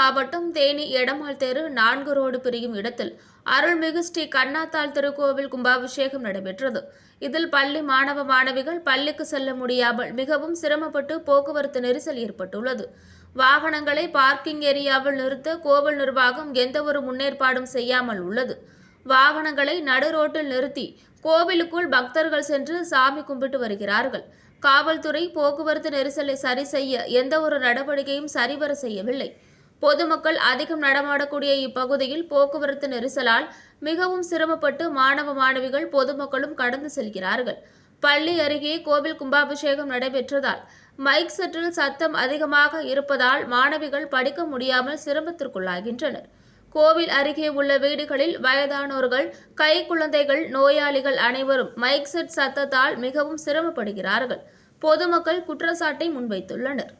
மாவட்டம் தேனி எடமாள் தெரு நான்கு ரோடு பிரியும் இடத்தில் அருள்மிகு ஸ்ரீ கண்ணாத்தாள் திருக்கோவில் கும்பாபிஷேகம் நடைபெற்றது. இதில் பள்ளி மாணவ மாணவிகள் பள்ளிக்கு செல்ல முடியாமல் மிகவும் சிரமப்பட்டு போக்குவரத்து நெரிசல் ஏற்பட்டுள்ளது. வாகனங்களை பார்க்கிங் ஏரியாவில் நிறுத்த கோவில் நிர்வாகம் எந்தவொரு முன்னேற்பாடும் செய்யாமல் உள்ளது. வாகனங்களை நடு ரோட்டில் நிறுத்தி கோவிலுக்குள் பக்தர்கள் சென்று சாமி கும்பிட்டு வருகிறார்கள். காவல்துறை போக்குவரத்து நெரிசலை சரி செய்ய எந்த ஒரு நடவடிக்கையும் சரிவர செய்யவில்லை. பொதுமக்கள் அதிகம் நடமாடக்கூடிய இப்பகுதியில் போக்குவரத்து நெரிசலால் மிகவும் சிரமப்பட்டு மாணவ மாணவிகள் பொதுமக்களும் கடந்து செல்கிறார்கள். பள்ளி அருகே கோவில் கும்பாபிஷேகம் நடைபெற்றதால் மைக் செட்டில் சத்தம் அதிகமாக இருப்பதால் மாணவிகள் படிக்க முடியாமல் சிரமத்திற்குள்ளாகின்றனர். கோவில் அருகே உள்ள வீடுகளில் வயதானோர்கள் கை குழந்தைகள் நோயாளிகள் அனைவரும் மைக் செட் சத்தத்தால் மிகவும் சிரமப்படுகிறார்கள். பொதுமக்கள் குற்றச்சாட்டை முன்வைத்துள்ளனர்.